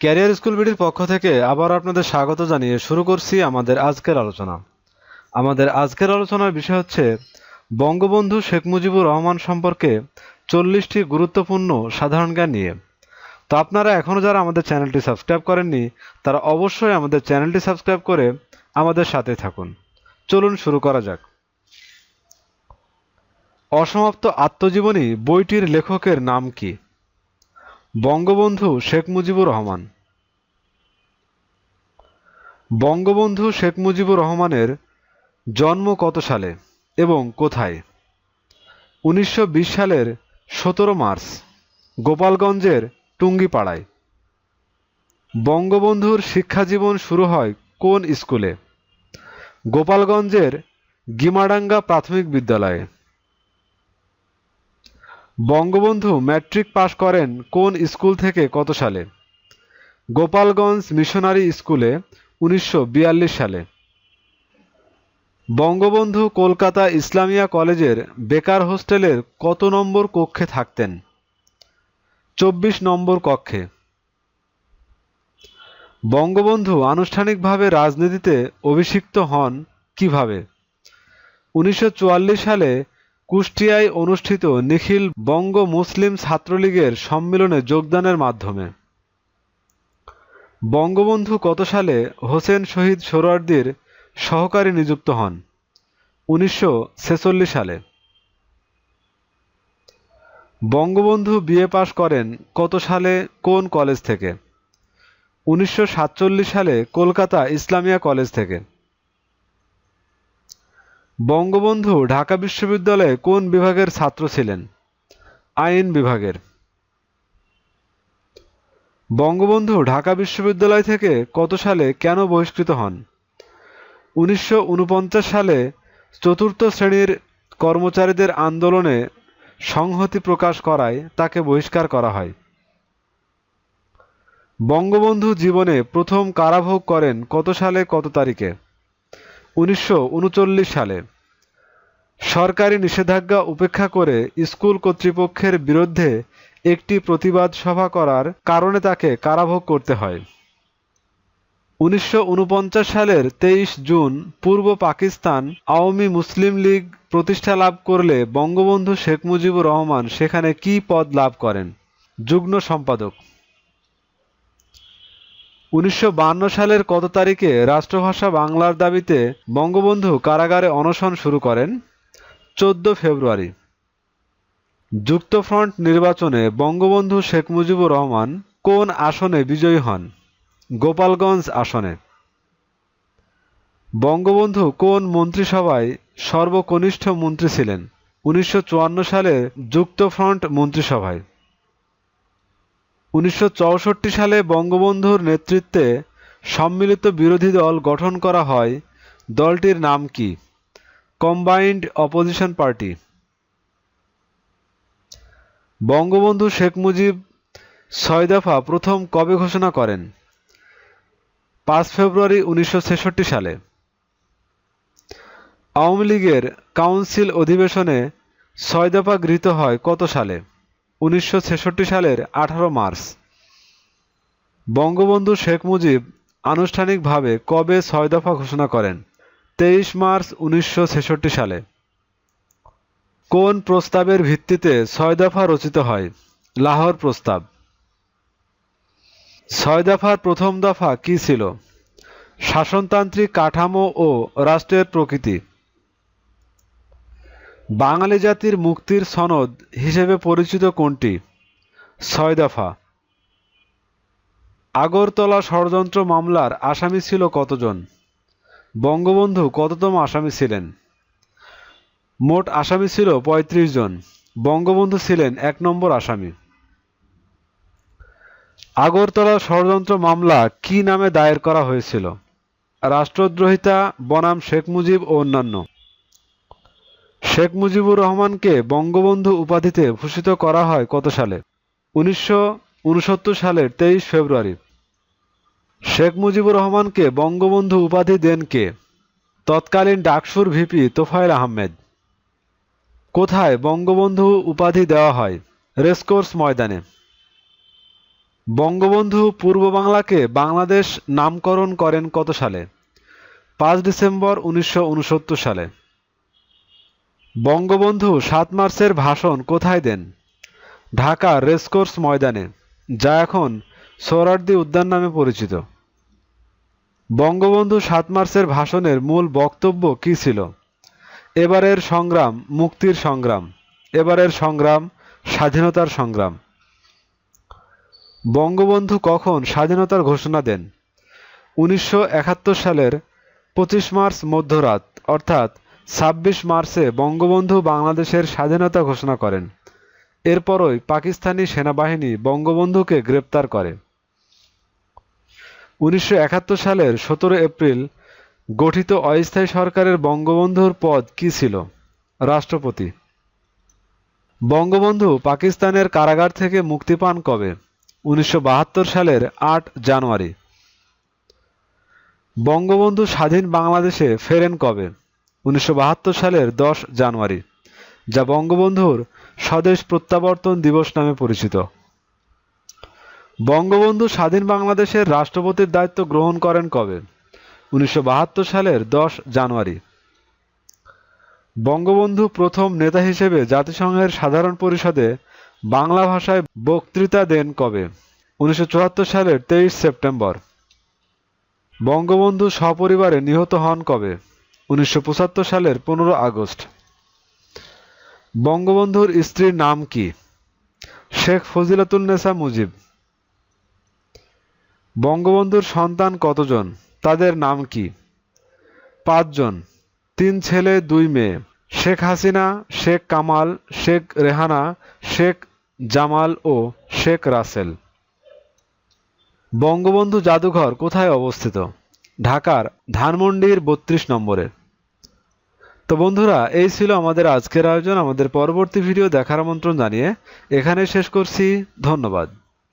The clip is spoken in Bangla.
ক্যারিয়ার স্কুল বিডির পক্ষ থেকে আবার আপনাদের স্বাগত জানিয়ে শুরু করছি আমাদের আজকের আলোচনা। আমাদের আজকের আলোচনার বিষয় হচ্ছে, বঙ্গবন্ধু শেখ মুজিবুর রহমান সম্পর্কে চল্লিশটি গুরুত্বপূর্ণ সাধারণ জ্ঞান নিয়ে। তো আপনারা এখনও যারা আমাদের চ্যানেলটি সাবস্ক্রাইব করেননি, তারা অবশ্যই আমাদের চ্যানেলটি সাবস্ক্রাইব করে আমাদের সাথে থাকুন। চলুন শুরু করা যাক। অসমাপ্ত আত্মজীবনী বইটির লেখকের নাম কি? বঙ্গবন্ধু শেখ মুজিবুর রহমান। বঙ্গবন্ধু শেখ মুজিবুর রহমানের জন্ম কত সালে এবং কোথায়? উনিশশো বিশ সালের সতেরো মার্চ, গোপালগঞ্জের টুঙ্গিপাড়ায়। বঙ্গবন্ধুর শিক্ষাজীবন শুরু হয় কোন স্কুলে? গোপালগঞ্জের গিমাডাঙ্গা প্রাথমিক বিদ্যালয়ে। বঙ্গবন্ধু ম্যাট্রিক পাশ করেন কোন স্কুল থেকে কত সালে? গোপালগঞ্জ মিশনারি স্কুলে উনিশশো বিয়াল্লিশ সালে। বঙ্গবন্ধু কলকাতা ইসলামিয়া কলেজের বেকার হোস্টেলের কত নম্বর কক্ষে থাকতেন? চব্বিশ নম্বর কক্ষে। বঙ্গবন্ধু আনুষ্ঠানিকভাবে রাজনীতিতে অভিষিক্ত হন কীভাবে? উনিশশো চুয়াল্লিশ সালে কুষ্টিয়ায় অনুষ্ঠিত নিখিল বঙ্গ মুসলিম ছাত্রলীগের সম্মেলনে যোগদানের মাধ্যমে। বঙ্গবন্ধু কত সালে হোসেন শহীদ সোহরাওয়ার্দীর সহকারী নিযুক্ত হন? উনিশশো ছেচল্লিশ সালে। বঙ্গবন্ধু বিএ পাশ করেন কত সালে, কোন কলেজ থেকে? উনিশশো সাতচল্লিশ সালে কলকাতা ইসলামিয়া কলেজ থেকে। বঙ্গবন্ধু ঢাকা বিশ্ববিদ্যালয়ে কোন বিভাগের ছাত্র ছিলেন? আইন বিভাগের। বঙ্গবন্ধু ঢাকা বিশ্ববিদ্যালয় থেকে কত সালে কেন বহিষ্কৃত হন? উনিশশো ঊনপঞ্চাশ সালে চতুর্থ শ্রেণির কর্মচারীদের আন্দোলনে সংহতি প্রকাশ করায় তাকে বহিষ্কার করা হয়। বঙ্গবন্ধু জীবনে প্রথম কারাভোগ করেন কত সালে কত তারিখে? উনিশশো উনচল্লিশ সালে। সরকারি নিষেধাজ্ঞা উপেক্ষা করে স্কুল কর্তৃপক্ষের বিরুদ্ধে একটি প্রতিবাদ সভা করার কারণে তাকে কারাভোগ করতে হয়। উনিশশো ঊনপঞ্চাশ সালের তেইশ জুন পূর্ব পাকিস্তান আওয়ামী মুসলিম লীগ প্রতিষ্ঠা লাভ করলে বঙ্গবন্ধু শেখ মুজিবুর রহমান সেখানে কি পদ লাভ করেন? যুগ্ম সম্পাদক উনিশশো সালের কত তারিখে রাষ্ট্রভাষা বাংলার দাবিতে বঙ্গবন্ধু কারাগারে অনশন শুরু করেন? চোদ্দ ফেব্রুয়ারি। যুক্তফ্রন্ট নির্বাচনে বঙ্গবন্ধু শেখ মুজিবুর রহমান কোন আসনে বিজয়ী হন? গোপালগঞ্জ আসনে। বঙ্গবন্ধু কোন মন্ত্রিসভায় সর্বকনিষ্ঠ মন্ত্রী ছিলেন? উনিশশো চুয়ান্ন সালে যুক্তফ্রন্ট মন্ত্রিসভায়। উনিশশো চৌষট্টি সালে বঙ্গবন্ধুর নেতৃত্বে সম্মিলিত বিরোধী দল গঠন করা হয়, দলটির নাম কি? Combined opposition party Bangabandhu Sheikh Mujib ছয় দফা প্রথম কবে ঘোষণা করেন? পাঁচ ফেব্রুয়ারি উনিশশো ছেষট্টি সালে। আওয়ামী লীগের কাউন্সিল অধিবেশনে ছয় দফা গৃহীত হয় কত সালে? উনিশশো ছেষট্টি সালের আঠারো মার্চ। বঙ্গবন্ধু শেখ মুজিব আনুষ্ঠানিকভাবে কবে ছয় দফা ঘোষণা করেন? তেইশ মার্চ উনিশশো ছেষট্টি সালে। কোন প্রস্তাবের ভিত্তিতে ছয় দফা রচিত হয়? লাহোর প্রস্তাব। ছয় দফার প্রথম দফা কি ছিল? শাসনতান্ত্রিক কাঠামো ও রাষ্ট্রের প্রকৃতি। বাঙালি জাতির মুক্তির সনদ হিসেবে পরিচিত কোনটি? ছয় দফা। আগরতলা ষড়যন্ত্র মামলার আসামি ছিল কতজন? বঙ্গবন্ধু কততম আসামি ছিলেন? মোট আসামি ছিল ৩৫ জন। বঙ্গবন্ধু ছিলেন এক নম্বর আসামি। আগরতলা ষড়যন্ত্র মামলা কি নামে দায়ের করা হয়েছিল? রাষ্ট্রদ্রোহিতা বনাম শেখ মুজিব ও অন্যান্য। শেখ মুজিবুর রহমানকে বঙ্গবন্ধু উপাধিতে ভূষিত করা হয় কত সালে? উনিশশো উনসত্তর সালের তেইশ ফেব্রুয়ারি। শেখ মুজিবুর রহমানকে বঙ্গবন্ধু উপাধি দেন কে? তৎকালীন ডাকসুর ভিপি তোফায়েল আহমেদ। কোথায় বঙ্গবন্ধু উপাধি দেওয়া হয়? রেসকোর্স ময়দানে। বঙ্গবন্ধু পূর্ব বাংলাকে বাংলাদেশ নামকরণ করেন কত সালে? পাঁচ ডিসেম্বর উনিশশো উনসত্তর সালে। বঙ্গবন্ধু সাত মার্চের ভাষণ কোথায় দেন? ঢাকা রেসকোর্স ময়দানে। যা এখন সোহরাওয়ার্দী উদ্যান নামে পরিচিত। বঙ্গবন্ধু সাত মার্চের ভাষণের মূল বক্তব্য কী ছিল? এবারের সংগ্রাম, মুক্তির সংগ্রাম। এবারের সংগ্রাম, স্বাধীনতার সংগ্রাম। বঙ্গবন্ধু কখন স্বাধীনতার ঘোষণা দেন? উনিশশো একাত্তর সালের পঁচিশ মার্চ মধ্যরাত, অর্থাৎ ছাব্বিশ মার্চে বঙ্গবন্ধু বাংলাদেশের স্বাধীনতা ঘোষণা করেন। এরপরই পাকিস্তানি সেনাবাহিনী বঙ্গবন্ধুকে গ্রেপ্তার করে। উনিশশো একাত্তর সালের সতেরো এপ্রিল গঠিত অস্থায়ী সরকারের বঙ্গবন্ধুর পদ কী ছিল? রাষ্ট্রপতি। বঙ্গবন্ধু পাকিস্তানের কারাগার থেকে মুক্তি পান কবে? উনিশশো বাহাত্তর সালের আট জানুয়ারি। বঙ্গবন্ধু স্বাধীন বাংলাদেশে ফেরেন কবে? উনিশশো বাহাত্তর সালের দশ জানুয়ারি, যা বঙ্গবন্ধুর স্বদেশ প্রত্যাবর্তন দিবস নামে পরিচিত। বঙ্গবন্ধু স্বাধীন বাংলাদেশের রাষ্ট্রপতির দায়িত্ব গ্রহণ করেন কবে? উনিশশো বাহাত্তর সালের দশ জানুয়ারি। বঙ্গবন্ধু প্রথম নেতা হিসেবে জাতিসংঘের সাধারণ পরিষদে বাংলা ভাষায় বক্তৃতা দেন কবে? উনিশশো চুয়াত্তর সালের তেইশ সেপ্টেম্বর। বঙ্গবন্ধু সপরিবারে নিহত হন কবে? উনিশশো পঁচাত্তর সালের পনেরো আগস্ট। বঙ্গবন্ধুর স্ত্রীর নাম কি? শেখ ফজিলাতুন্নেসা মুজিব। বঙ্গবন্ধুর সন্তান কতজন? তাদের নাম কি? পাঁচজন। তিন ছেলে, দুই মেয়ে। শেখ হাসিনা, শেখ কামাল, শেখ রেহানা, শেখ জামাল ও শেখ রাসেল। বঙ্গবন্ধু জাদুঘর কোথায় অবস্থিত? ঢাকার ধানমন্ডির বত্রিশ নম্বরে। তো বন্ধুরা, এই ছিল আমাদের আজকের আয়োজন, আমাদের পরবর্তী ভিডিও দেখার আমন্ত্রণ জানিয়ে এখানে শেষ করছি, ধন্যবাদ।